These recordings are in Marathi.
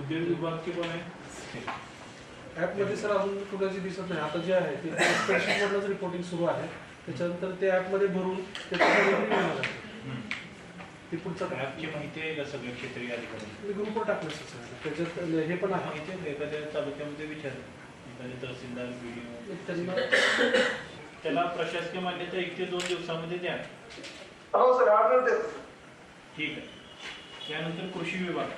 उद्योग विभाग के पण आहे? ॲपमध्ये सर अजून कुणाची दिसत नाही. आता जे आहे ते स्प्रेडशीटमधलंच रिपोर्टिंग सुरू आहे. त्याच्यानंतर ते ॲपमध्ये भरून आहे. ते पुढचं काय? ॲपची माहिती आहे का सगळे क्षेत्रीय अधिकारी. मी ग्रुपवर टाकलं सर. त्याच्यात हे पण आहे. माहिती? एखाद्या तालुक्यामध्ये विचार एखाद्या तहसीलदार BDO. त्यांना त्याला प्रशासकीय मान्यता एक ते दोन दिवसामध्ये द्या. हो सर ऑर्डर देतो ठीक आहे. त्यानंतर कृषी विभाग.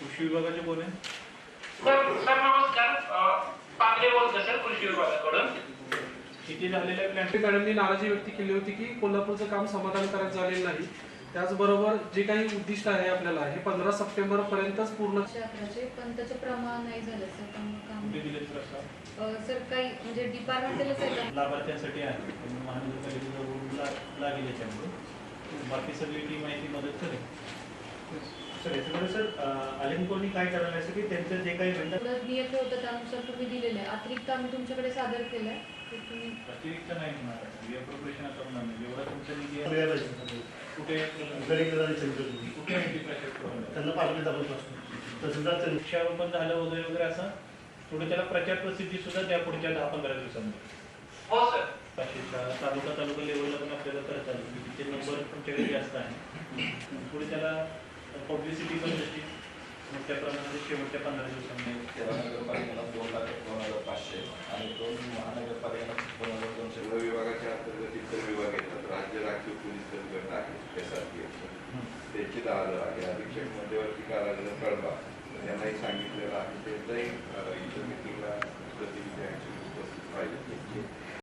कृषी विभागाचे कोण आहे? सर सर नमस्कार. पांगरे बोलतो सर कृषी विभागाकडून. किती झालेल्या मॅडमनी नाराजी व्यक्त केली होती की कोल्हापूरचं काम समाधानकारक झालेलं नाही. त्याचबरोबर जे काही उद्दिष्ट आहे आपल्याला हे पंधरा सप्टेंबर पर्यंतच पूर्ण पण त्याचं प्रमाण नाही झालं सर काम कुठे दिले प्रस्ताव? अ, सर काही म्हणजे डिपार्टमेंटलच आहे का? लाभार्थ्यांसाठी आहे. पण महानगरपालिकेचा रूल ला लागेल याच्यामुळे. बाकी सगळी टीम आहे ती मदत करेल. सर काय करायला असं की त्यांचं जे काही नियम होतं त्यानुसार तुम्ही दिलेलं आहे. अतिरिक्त आम्ही तुमच्याकडे सादर केलंय. ते तुम्ही अतिरिक्त नाही होणार. रिअप्रोप्रिएशन आता होणार नाही. जेवढा तुमचा निधी आहे मिळायला पाहिजे. कुठे. कुठे आहे ते प्रशासक करून त्यांना पाठवले आपण पासून तहसीलदार त्यांनी वृक्षारोपण झालं वगैरे वगैरे असं. थोडं त्याला प्रचार प्रसिद्धी सुद्धा द्या पुढच्या दहा पंधरा दिवसांमध्ये. हो सर पाचशेच्या तालुका तालुका लेवलला पण आपल्याला करता आलं की तिथे नंबर तुमच्याकडे जास्त आहे. पुढे त्याला पब्लिसिटी पण तशी मोठ्या प्रमाणात शेवटच्या पंधरा दिवसांमध्ये. तेरा नगरपालिकेला दोन लाख दोन हजार पाचशे. आणि दोन महानगरपालिकेला दोन हजार दोनशे. व विभागाच्या अंतर्गत इतर विभाग येतात. राज्य राखीव पोलीस दल गट आहे एस आर पी त्याची दहा हजार आहे. अधीक्षक मध्यवर्ती कारागृह कळबा यांनाही सांगितलेलं आहे. त्यांचाही